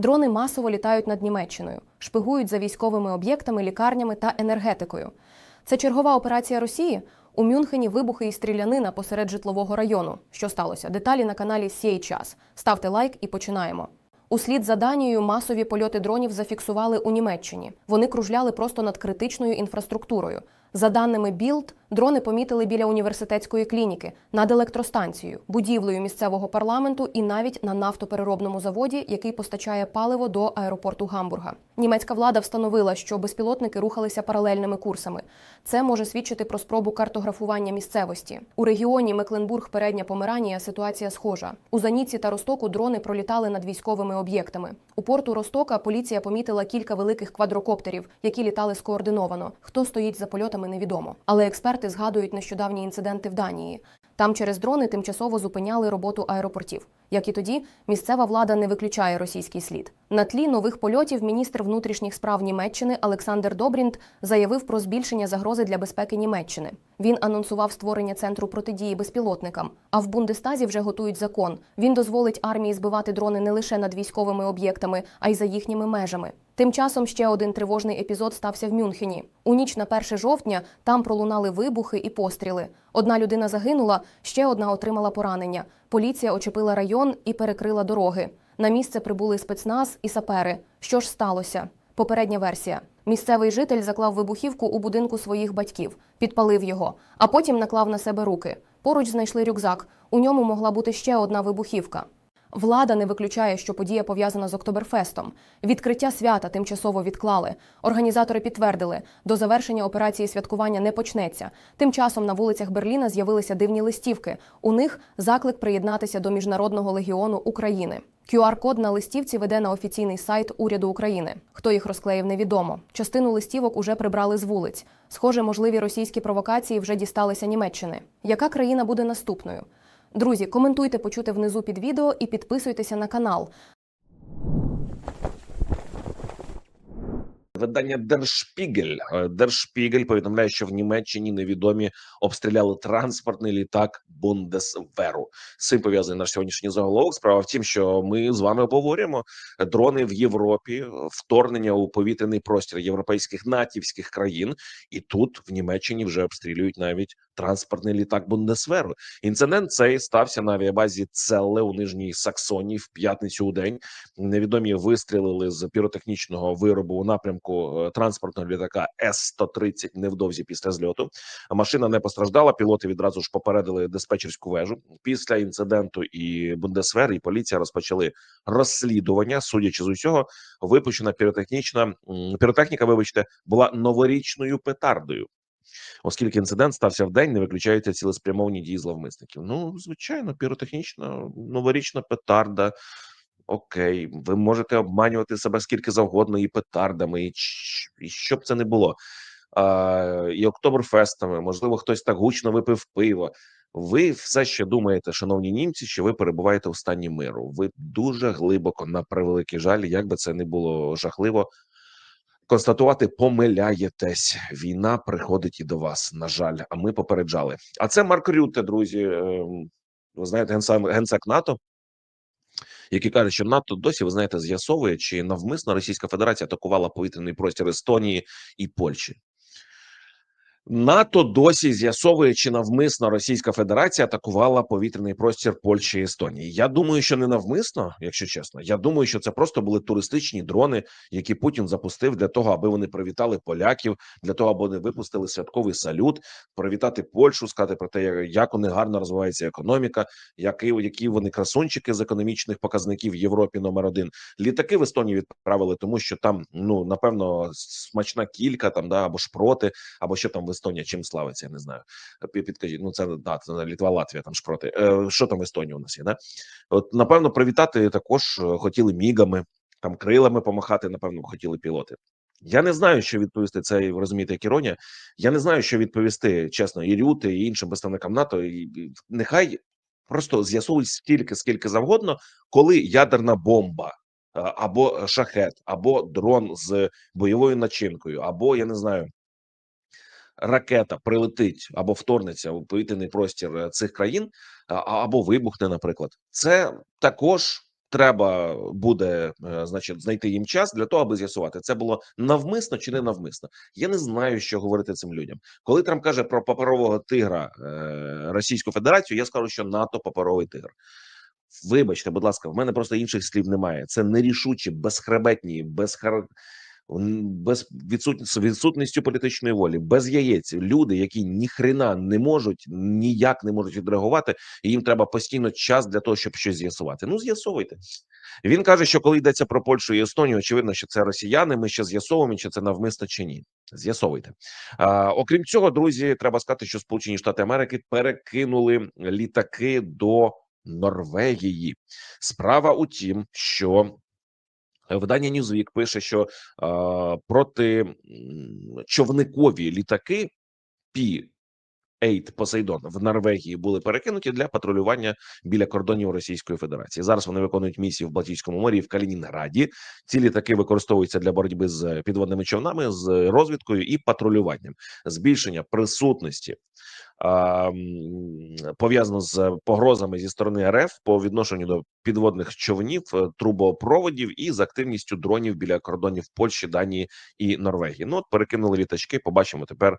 Дрони масово літають над Німеччиною, шпигують за військовими об'єктами, лікарнями та енергетикою. Це чергова операція Росії. У Мюнхені вибухи і стрілянина посеред житлового району. Що сталося? Деталі на каналі Сій час. Ставте лайк і починаємо. Услід за Данією масові польоти дронів зафіксували у Німеччині. Вони кружляли просто над критичною інфраструктурою. За даними Білд, дрони помітили біля університетської клініки, над електростанцією, будівлею місцевого парламенту і навіть на нафтопереробному заводі, який постачає паливо до аеропорту Гамбурга. Німецька влада встановила, що безпілотники рухалися паралельними курсами. Це може свідчити про спробу картографування місцевості. У регіоні Мекленбург, Передня Померанія ситуація схожа. У Заніці та Ростоку дрони пролітали над військовими об'єктами. У порту Ростока поліція помітила кілька великих квадрокоптерів, які літали скоординовано. Хто стоїть за польотами, невідомо. Але експерти згадують нещодавні інциденти в Данії. Там через дрони тимчасово зупиняли роботу аеропортів. Як і тоді, місцева влада не виключає російський слід. На тлі нових польотів міністр внутрішніх справ Німеччини Олександр Добрінт заявив про збільшення загрози для безпеки Німеччини. Він анонсував створення центру протидії безпілотникам. А в Бундестазі вже готують закон. Він дозволить армії збивати дрони не лише над військовими об'єктами, а й за їхніми межами. Тим часом ще один тривожний епізод стався в Мюнхені. У ніч на 1 жовтня там пролунали вибухи і постріли. Одна людина загинула, ще одна отримала поранення. Поліція очепила район і перекрила дороги. На місце прибули спецназ і сапери. Що ж сталося? Попередня версія. Місцевий житель заклав вибухівку у будинку своїх батьків, підпалив його, а потім наклав на себе руки. Поруч знайшли рюкзак. У ньому могла бути ще одна вибухівка. Влада не виключає, що подія пов'язана з Октоберфестом. Відкриття свята тимчасово відклали. Організатори підтвердили, до завершення операції святкування не почнеться. Тим часом на вулицях Берліна з'явилися дивні листівки. У них заклик приєднатися до Міжнародного легіону України. QR-код на листівці веде на офіційний сайт уряду України. Хто їх розклеїв, невідомо. Частину листівок уже прибрали з вулиць. Схоже, можливі російські провокації вже дісталися Німеччини. Яка країна буде наступною? Друзі, коментуйте почути внизу під відео і підписуйтеся на канал. Видання Держпігель Держпігель повідомляє, що в Німеччині невідомі обстріляли транспортний літак Бундесверу. З цим пов'язаний наш сьогоднішній заголовок. Справа в тім, що ми з вами обговорюємо дрони в Європі, вторгнення у повітряний простір європейських натівських країн, і тут в Німеччині вже обстрілюють навіть транспортний літак Бундесверу. Інцидент цей стався на авіабазі Целле у Нижній Саксонії в п'ятницю у день. Невідомі вистрілили з піротехнічного виробу у напрямку е, транспортного літака С-130 невдовзі після зльоту. Машина не постраждала. Пілоти відразу ж попередили диспетчерську вежу. Після інциденту і Бундесвер, і поліція розпочали розслідування. Судячи з усього, випущена піротехнічна піротехніка, вибачте, була новорічною петардою. Оскільки інцидент стався в день, не виключаються цілеспрямовані дії зловмисників. Ну, звичайно, піротехнічна новорічна петарда. Окей, ви можете обманювати себе скільки завгодно і петардами, і, і що б це не було. А, і октоберфестами, можливо, хтось так гучно випив пиво. Ви все ще думаєте, шановні німці, що ви перебуваєте у стані миру. Ви дуже глибоко, на превеликий жаль, як би це не було жахливо, констатувати, помиляєтесь. Війна приходить і до вас. На жаль, а ми попереджали. А це Марк Рютте, друзі. ем, Ви знаєте, генсек НАТО, який кажуть, що НАТО досі ви знаєте з'ясовує, чи навмисно Російська Федерація атакувала повітряний простір Естонії і Польщі. НАТО досі з'ясовує, чи навмисно Російська Федерація атакувала повітряний простір Польщі і Естонії. Я думаю, що не навмисно, якщо чесно. Я думаю, що це просто були туристичні дрони, які Путін запустив для того, аби вони привітали поляків, для того, аби вони випустили святковий салют, привітати Польщу, сказати про те, як у них гарно розвивається економіка, які, які вони красунчики з економічних показників в Європі номер один. Літаки в Естонії відправили, тому що там ну напевно смачна кілька там да або шпроти, або що там в Естонії, чим славиться, я не знаю. Підкажіть, ну це да, це Літва, Латвія, там шпроти. Е, що там в Естонії у нас є? Да? От напевно, привітати також е, хотіли мігами, там крилами помахати. Напевно, хотіли пілоти. Я не знаю, що відповісти. Це розумієте, як іронія. Я не знаю, що відповісти чесно, і Рюти, і іншим представникам НАТО. І, і нехай просто з'ясують стільки, скільки завгодно, коли ядерна бомба. е, Або шахет, або дрон з бойовою начинкою, або я не знаю, ракета прилетить або вторгнеться у повітряний простір е, цих країн, або вибухне, наприклад, це також треба буде, е, значить, знайти їм час для того, аби з'ясувати, це було навмисно чи не навмисно. Я не знаю, що говорити цим людям. Коли Трамп каже про паперового тигра е, Російську Федерацію, я скажу, що НАТО паперовий тигр. Вибачте, будь ласка, в мене просто інших слів немає. Це нерішучі, безхребетні, безхар... без відсутністю, відсутністю політичної волі, без яєць. Люди, які ніхрена не можуть, ніяк не можуть відреагувати, і їм треба постійно час для того, щоб щось з'ясувати. Ну, з'ясовуйте. Він каже, що коли йдеться про Польщу і Естонію, очевидно, що це росіяни. Ми ще з'ясовуємо, чи це навмисно чи ні. З'ясовуйте. Окрім цього, друзі, треба сказати, що Сполучені Штати Америки перекинули літаки до Норвегії. Справа у тім, що видання Newsweek пише, що проти човникові літаки Пі. Ейт Посейдон в Норвегії були перекинуті для патрулювання біля кордонів Російської Федерації. Зараз вони виконують місію в Балтійському морі і в Калінінграді. Ці літаки використовуються для боротьби з підводними човнами, з розвідкою і патрулюванням, збільшення присутності пов'язано з погрозами зі сторони РФ по відношенню до підводних човнів, е, трубопроводів і з активністю дронів біля кордонів Польщі, Данії і Норвегії. Ну от перекинули літачки. Побачимо тепер.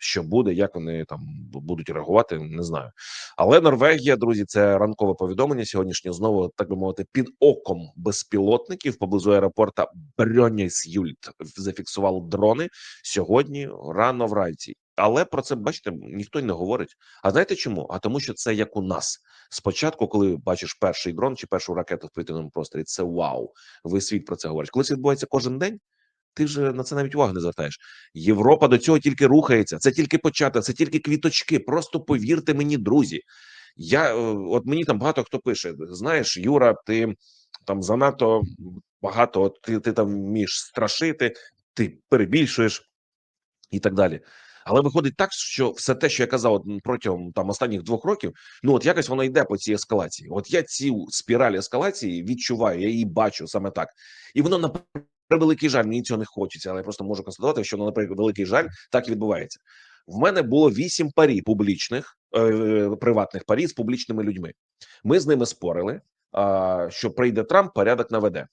Що буде, як вони там будуть реагувати, не знаю. Але Норвегія, друзі, це ранкове повідомлення. Сьогоднішнє знову так би мовити, під оком безпілотників поблизу аеропорта Брьонєсюльт зафіксували дрони сьогодні рано вранці. Але про це бачите, ніхто й не говорить. А знаєте чому? А тому, що це як у нас спочатку, коли бачиш перший дрон чи першу ракету в повітряному просторі, це вау. Весь світ про це говорить. Коли це відбувається кожен день. Ти вже на це навіть уваги не звертаєш. Європа до цього тільки рухається. Це тільки початок, це тільки квіточки. Просто повірте мені, друзі. Я е, от мені там багато хто пише: знаєш, Юра, ти там занадто багато, ти, ти там вмієш страшити, ти перебільшуєш і так далі. Але виходить так, що все те, що я казав от протягом там останніх двох років, ну от якось воно йде по цій ескалації. От я цю спіраль ескалації відчуваю, я її бачу саме так, і воно на превеликий жаль, мені цього не хочеться, але я просто можу констатувати, що воно на превеликий жаль так і відбувається. В мене було вісім парі публічних е, приватних парі з публічними людьми. Ми з ними спорили, що прийде Трамп, порядок наведе.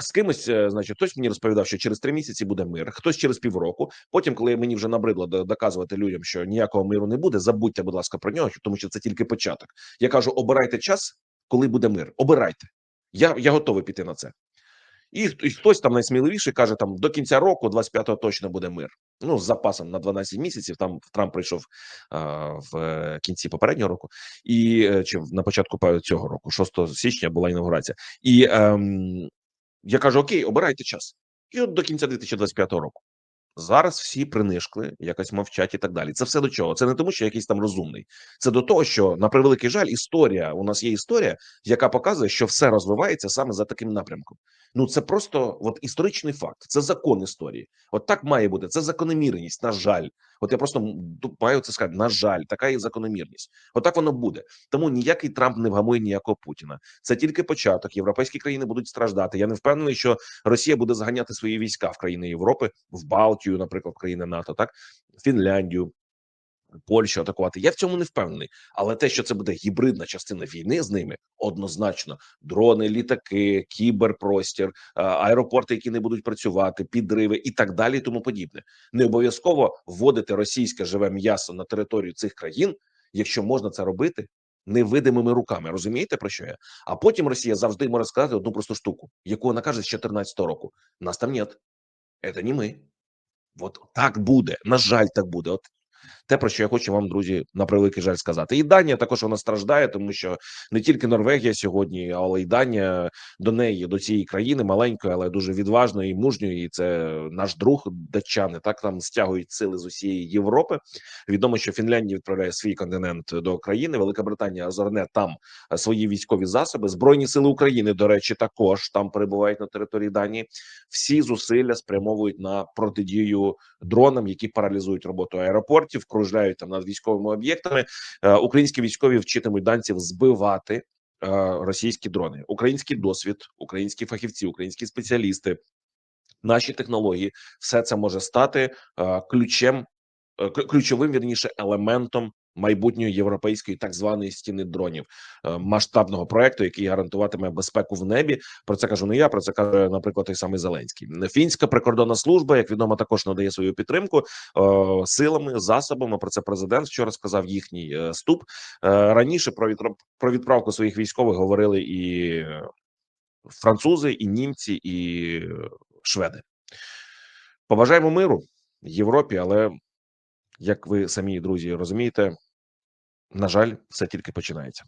З кимось, е, значить, хтось мені розповідав, що через три місяці буде мир, хтось через півроку. Потім, коли мені вже набридло доказувати людям, що ніякого миру не буде, забудьте, будь ласка, про нього, тому що це тільки початок. Я кажу: обирайте час, коли буде мир. Обирайте. Я, я готовий піти на це. І, і хтось там найсміливіший каже: там до кінця року, 25-го, точно буде мир. Ну з запасом на 12 місяців. Там Трамп прийшов а, в е, кінці попереднього року, і е, чи на початку цього року, 6 січня, була інаугурація. І ем, я кажу: Окей, обирайте час. І от до кінця 2025 року. Зараз всі принишкли, якось мовчать і так далі. Це все до чого? Це не тому, що якийсь там розумний. Це до того, що на превеликий жаль, історія у нас є історія, яка показує, що все розвивається саме за таким напрямком. Ну це просто от історичний факт, це закон історії. От так має бути. Це закономірність. На жаль, от я просто маю це сказати. На жаль, така є закономірність. Отак воно буде. Тому ніякий Трамп не вгамує ніякого Путіна. Це тільки початок. Європейські країни будуть страждати. Я не впевнений, що Росія буде заганяти свої війська в країни Європи, в Балтію, наприклад, країни НАТО, так Фінляндію. Польщу атакувати. Я в цьому не впевнений, але те, що це буде гібридна частина війни з ними, однозначно дрони, літаки, кіберпростір, аеропорти, які не будуть працювати, підриви і так далі, тому подібне. Не обов'язково вводити російське живе м'ясо на територію цих країн, якщо можна це робити невидимими руками. Розумієте про що я? А потім Росія завжди може сказати одну просту штуку, яку вона каже з 2014 року: нас там нет, це не ми. От так буде. На жаль, так буде. От те, про що я хочу вам, друзі, на превеликий жаль сказати. І Данія також вона страждає, тому що не тільки Норвегія сьогодні, але й Данія до неї, до цієї країни маленької, але дуже відважної і мужньої. І це наш друг датчани. Так там стягують сили з усієї Європи. Відомо, що Фінляндія відправляє свій континент до країни. Велика Британія озорне там е, свої військові засоби. Збройні сили України, до речі, також там перебувають на території Данії. Всі зусилля спрямовують на протидію дронам, які паралізують роботу аеропортів, кружляють там над військовими об'єктами. Е, Українські військові вчитимуть данців збивати е, російські дрони. Український досвід, українські фахівці, українські спеціалісти, наші технології, все це може стати е, ключем клю- ключовим вірніше елементом майбутньої європейської так званої стіни дронів е, масштабного проекту, який гарантуватиме безпеку в небі. Про це кажу не я. Про це каже, наприклад, той самий Зеленський. Фінська прикордонна служба, як відомо, також надає свою підтримку е, силами, засобами. Про це президент вчора сказав їхній е, ступ. Раніше про відправку своїх військових говорили і французи, і німці, і шведи. Побажаємо миру Європі, але як ви самі друзі розумієте, на жаль, все тільки починається.